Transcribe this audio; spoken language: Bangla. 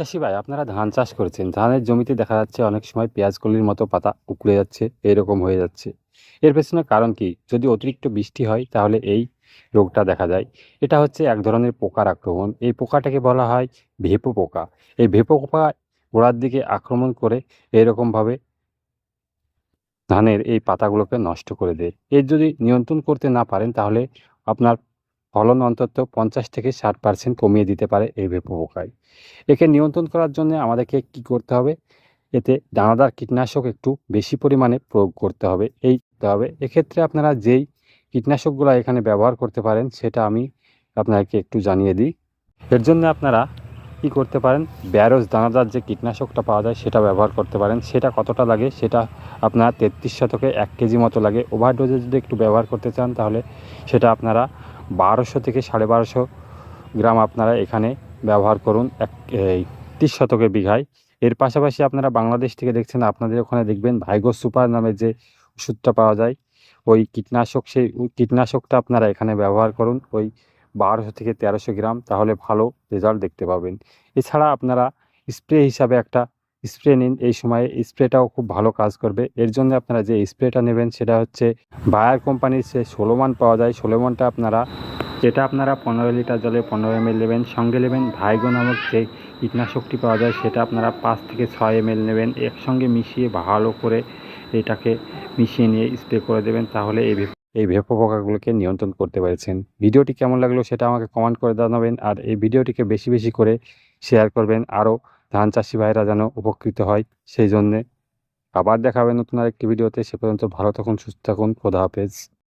চাষি ভাই, আপনারা ধান চাষ করেছেন। ধানের জমিতে দেখা যাচ্ছে অনেক সময় পেঁয়াজ কলির মতো পাতা উকড়ে যাচ্ছে, এরকম হয়ে যাচ্ছে। এর পেছনে কারণ কি? যদি অতিরিক্ত বৃষ্টি হয়, তাহলে এই রোগটা দেখা যায়। এটা হচ্ছে এক ধরনের পোকার আক্রমণ। এই পোকাটাকে বলা হয় ভেপো পোকা। এই ভেপো পোকা গোড়ার দিকে আক্রমণ করে এরকমভাবে ধানের এই পাতাগুলোকে নষ্ট করে দেয়। এর যদি নিয়ন্ত্রণ করতে না পারেন, তাহলে আপনার ফলন অন্তত পঞ্চাশ থেকে ষাট পার্সেন্ট কমিয়ে দিতে পারে এই ভেপো পোকায় একে নিয়ন্ত্রণ করার জন্য আমাদেরকে কি করতে হবে? এতে দানাদার কীটনাশক একটু বেশি পরিমাণে প্রয়োগ করতে হবে। এই হবে। এক্ষেত্রে আপনারা যেই কীটনাশকগুলো এখানে ব্যবহার করতে পারেন, সেটা আমি আপনাকে একটু জানিয়ে দিই। এর জন্য আপনারা কি করতে পারেন? ব্যারোজ দানাদার যে কীটনাশকটা পাওয়া যায়, সেটা ব্যবহার করতে পারেন। সেটা কতটা লাগে? সেটা আপনার তেত্রিশ শতকে এক কেজি মতো লাগে। ওভারডোজে যদি একটু ব্যবহার করতে চান, তাহলে সেটা আপনারা বারোশো থেকে সাড়ে বারোশো গ্রাম আপনারা এখানে ব্যবহার করুন এক, এই তিরিশ শতকে বিঘায়। এর পাশাপাশি আপনারা বাংলাদেশ থেকে দেখছেন, আপনাদের ওখানে দেখবেন ভাইগো সুপার নামে যে ওষুধটা পাওয়া যায়, ওই কীটনাশক সেই কীটনাশকটা আপনারা এখানে ব্যবহার করুন, ওই বারোশো থেকে তেরোশো গ্রাম, তাহলে ভালো রেজাল্ট দেখতে পাবেন। এছাড়া আপনারা স্প্রে হিসাবে একটা স্প্রে নিন, এই সময়ে স্প্রেটাও খুব ভালো কাজ করবে। এর জন্য আপনারা যে স্প্রেটা নেবেন সেটা হচ্ছে বায়ার কোম্পানির সে ষোলোমান পাওয়া যায়। ষোলোমানটা আপনারা, যেটা আপনারা পনেরো লিটার জলে পনেরো এম নেবেন, সঙ্গে নেবেন ভাইগো নামক যে কীটনাশকটি পাওয়া যায়, সেটা আপনারা পাঁচ থেকে ছয় এম নেবেন। একসঙ্গে মিশিয়ে ভালো করে এটাকে মিশিয়ে নিয়ে স্প্রে করে দেবেন, তাহলে এই এই ভেপো পোকাগুলোকে নিয়ন্ত্রণ করতে পেরেছেন। ভিডিওটি কেমন লাগল সেটা আমাকে কমেন্ট করে জানাবেন, আর এই ভিডিওটিকে বেশি বেশি করে শেয়ার করবেন। আরও ধান চাষি ভাইরা যেন উপকৃত হয়। সেই জন্যে আবার দেখা হবে নতুন আরেকটি ভিডিওতে। সে পর্যন্ত ভালো থাকুন, সুস্থ থাকুন। খোদা হাফেজ।